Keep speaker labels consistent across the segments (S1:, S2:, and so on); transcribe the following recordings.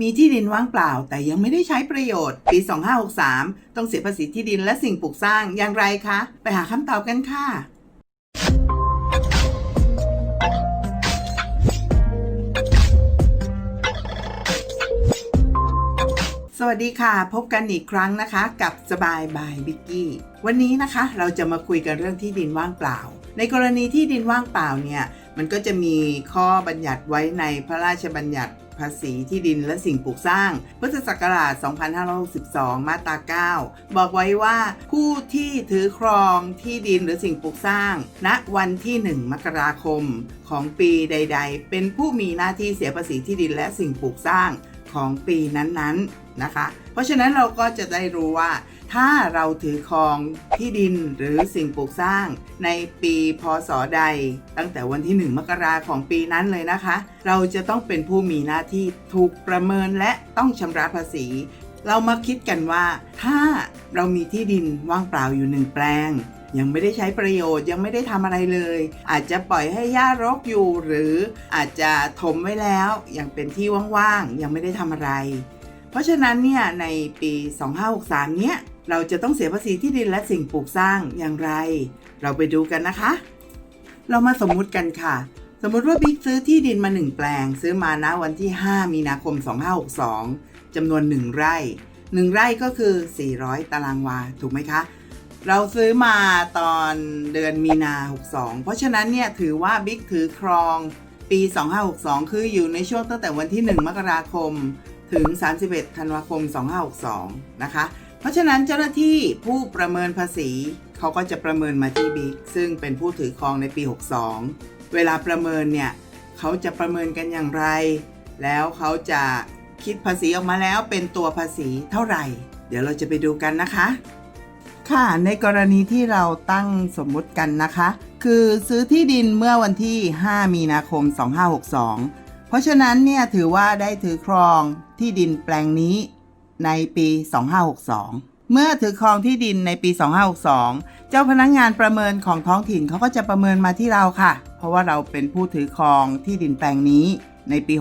S1: มีที่ดินว่างเปล่า แต่ยังไม่ได้ใช้ประโยชน์ ปี 2563 ต้องเสียภาษีที่ดินและสิ่งปลูกสร้างอย่างไรคะ ไปหาคำตอบกันค่ะ สวัสดีค่ะ พบกันอีกครั้งนะคะ กับสบายบายบิกกี้ วันนี้นะคะเราจะมาคุยกันเรื่องที่ดินว่างเปล่า ในกรณีที่ดินว่างเปล่าเนี่ยมันก็จะมีข้อบัญญัติไว้ในพระราชบัญญัติ ภาษีที่ดินและสิ่งปลูกสร้าง พุทธศักราช 2562 มาตรา 9 บอกไว้ว่า ผู้ที่ถือครองที่ดินหรือสิ่งปลูกสร้าง ณวันที่ 1 มกราคม ของปีใด ๆ เป็นผู้มีหน้าที่เสียภาษีที่ดินและสิ่งปลูกสร้างของปีนั้นๆนะคะ เพราะฉะนั้นเราก็จะได้รู้ว่า ถ้าเราถือครองที่ดินหรือสิ่งปลูกสร้างในปีพศใด ตั้งแต่วันที่ 1 มกราของปีนั้นเลยนะคะ เราจะต้องเป็นผู้มีหน้าที่ถูกประเมินและต้องชำระภาษี เรามาคิดกันว่า ถ้าเรามีที่ดินว่างเปล่าอยู่หนึ่งแปลง ยังไม่ได้ใช้ประโยชน์ยังไม่ได้ทำอะไรเลย อาจจะปล่อยให้หญ้ารกอยู่ หรืออาจจะถมไว้แล้วยังเป็นที่ว่างๆยังไม่ได้ทำอะไร เพราะฉะนั้นเนี่ยในปี 2563 เนี้ย เราจะต้องเสียภาษีที่ดินและสิ่งปลูกสร้างอย่างไร เราไปดูกันนะคะ เรามาสมมุติกันค่ะ สมมุติว่าบิ๊กซื้อที่ดินมา 1 แปลง ซื้อมาณวันที่ 5 มีนาคม 2562จำนวน 1 ไร่ 1 ไร่ก็คือ 400 ตารางวา ถูกไหมคะ เราซื้อมาตอนเดือนมีนา 62 เพราะฉะนั้นเนี่ยถือว่าบิ๊กถือครอง ปี 2562 คืออยู่ในช่วงตั้งแต่วันที่ 1 มกราคม ถึง 31 ธันวาคม 2562 นะคะ เพราะฉะนั้นเจ้าหน้าที่ผู้ประเมินภาษีเขาก็จะประเมินมาที่บิ๊กซึ่งเป็นผู้ถือครองในปี 62 เวลาประเมินเนี่ยเขาจะประเมินกันอย่างไร แล้วเขาจะคิดภาษีออกมาแล้วเป็นตัวภาษีเท่าไหร่ เดี๋ยวเราจะไปดูกันนะคะ ค่ะในกรณีที่เราตั้งสมมุติกันนะคะ คือซื้อที่ดินเมื่อวันที่ 5 มีนาคม 2562 เพราะฉะนั้นเนี่ยถือว่าได้ถือครองที่ดินแปลงนี้ ในปี 2562 เมื่อถือครองที่ดินในปี 2562 เจ้าพนักงงานประเมินของท้องถิ่นเขาก็จะประเมินมาที่เราค่ะ เพราะว่าเราเป็นผู้ถือครองที่ดินแปลงนี้ในปี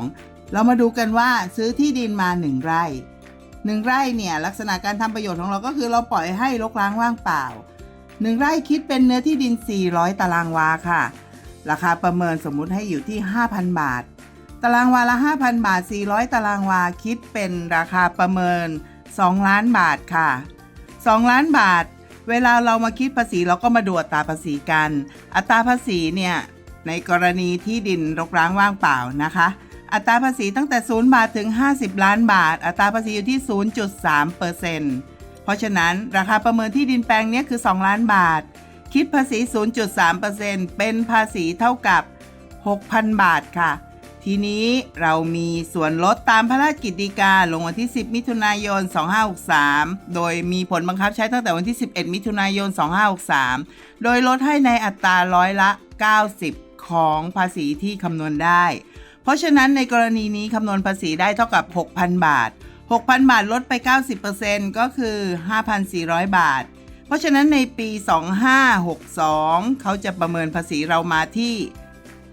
S1: 62 เรามาดูกันว่าซื้อที่ดินมา 1 ไร่1ไร่เนี่ยลักษณะการทำประโยชน์ของเราก็คือเราปล่อยให้รกร้างว่างเปล่า 1 ไร่คิดเป็นเนื้อที่ดิน 400 ตารางวาค่ะ ราคาประเมินสมมุติให้อยู่ที่ 5,000 บาท ตารางวาละ 5,000 บาท 400 ตารางวาคิดเป็นราคาประเมิน 2 ล้านบาทค่ะ 2 ล้านบาท เวลาเรามาคิดภาษีเราก็มาดูอัตราภาษีกัน อัตราภาษีเนี่ย ในกรณีที่ดินรกร้างว่างเปล่านะคะ อัตราภาษีตั้งแต่ 0 บาทถึง 50 ล้านบาท อัตราภาษีอยู่ที่ 0.3เปอร์เซ็นต์เพราะฉะนั้นราคาประเมินที่ดินแปลงนี้คือ 2 ล้านบาท คิดภาษี 0.3เปอร์เซ็นต์เป็นภาษีเท่ากับ 6,000 บาทค่ะ ทีนี้เรามีส่วนลดตามพระราชกิจฎีกาลงวันที่ 10 มิถุนายน 2563 โดยมีผลบังคับใช้ตั้งแต่วันที่ 11 มิถุนายน 2563 โดยลดให้ในอัตราร้อยละ 90 ของภาษีที่คำนวณได้ เพราะฉะนั้นในกรณีนี้คำนวณภาษีได้เท่ากับ 6,000 บาท 6,000 บาทลดไป 90%ก็คือ 5,400 บาท เพราะฉะนั้นในปี 2562 เขาจะประเมินภาษีเรามาที่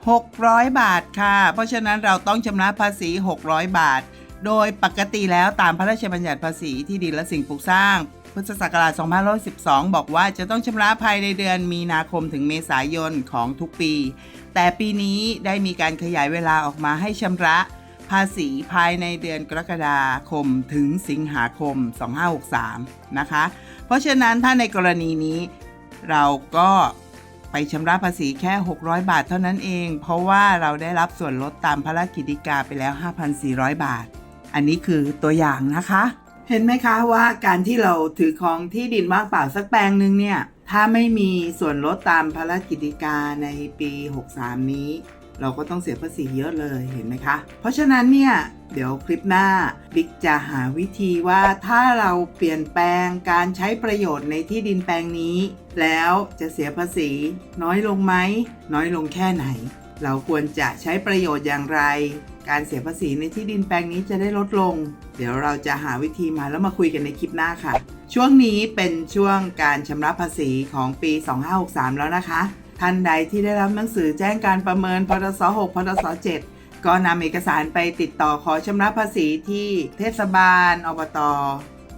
S1: 600 บาทค่ะ เพราะฉะนั้นเราต้องชำระภาษี 600 บาท โดยปกติแล้วตามพระราชบัญญัติภาษีที่ดินและสิ่งปลูกสร้าง พุทธศักราช 2512 บอกว่าจะต้องชำระภายในเดือนมีนาคมถึงเมษายนของทุกปี แต่ปีนี้ได้มีการขยายเวลาออกมาให้ชำระภาษีภายในเดือนกรกฎาคมถึงสิงหาคม 2563 นะคะ เพราะฉะนั้นถ้าในกรณีนี้เราก็ ไปชำระภาษีแค่ 600 บาทเท่านั้นเอง เพราะว่าเราได้รับส่วนลดตามพระราชกิจกาไปแล้ว 5,400 บาท อันนี้คือตัวอย่างนะคะ เห็นไหมคะว่าการที่เราถือครองที่ดินว่างเปล่าสักแปลงหนึ่งเนี่ย ถ้าไม่มีส่วนลดตามพระราชกิจกาในปี 63 นี้ เราก็ต้องเสียภาษีเยอะเลยเห็นไหมคะ เพราะฉะนั้นเนี่ย เดี๋ยวคลิปหน้าบิ๊กจะหาวิธีว่าถ้าเราเปลี่ยนแปลงการใช้ประโยชน์ในที่ดินแปลงนี้ แล้วจะเสียภาษีน้อยลงไหมน้อยลงแค่ไหน เราควรจะใช้ประโยชน์อย่างไร การเสียภาษีในที่ดินแปลงนี้จะได้ลดลง เดี๋ยวเราจะหาวิธีมาแล้วมาคุยกันในคลิปหน้าค่ะ ช่วงนี้เป็นช่วงการชำระภาษีของปี 2563 แล้วนะคะ ท่านใดที่ได้รับหนังสือแจ้งการประเมินพศ6พศ7ก็นำเอกสารไปติดต่อขอชำระภาษีที่เทศบาล อบต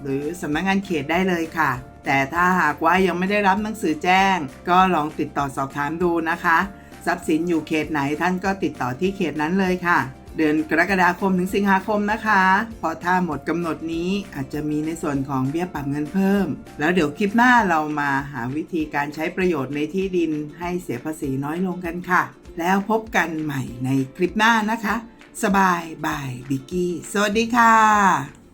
S1: หรือสำนักงานเขตได้เลยค่ะ แต่ถ้าหากว่ายังไม่ได้รับหนังสือแจ้ง ก็ลองติดต่อสอบถามดูนะคะ ทรัพย์สินอยู่เขตไหนท่านก็ติดต่อที่เขตนั้นเลยค่ะ เดือนกรกฎาคมถึงสิงหาคมนะคะ พอถ้าหมดกำหนดนี้อาจจะมีในส่วนของเบี้ยปรับเงินเพิ่ม แล้วเดี๋ยวคลิปหน้าเรามาหาวิธีการใช้ประโยชน์ในที่ดินให้เสียภาษีน้อยลงกันค่ะ แล้วพบกันใหม่ในคลิปหน้านะคะ สบายบายบิกกี้ สวัสดีค่ะ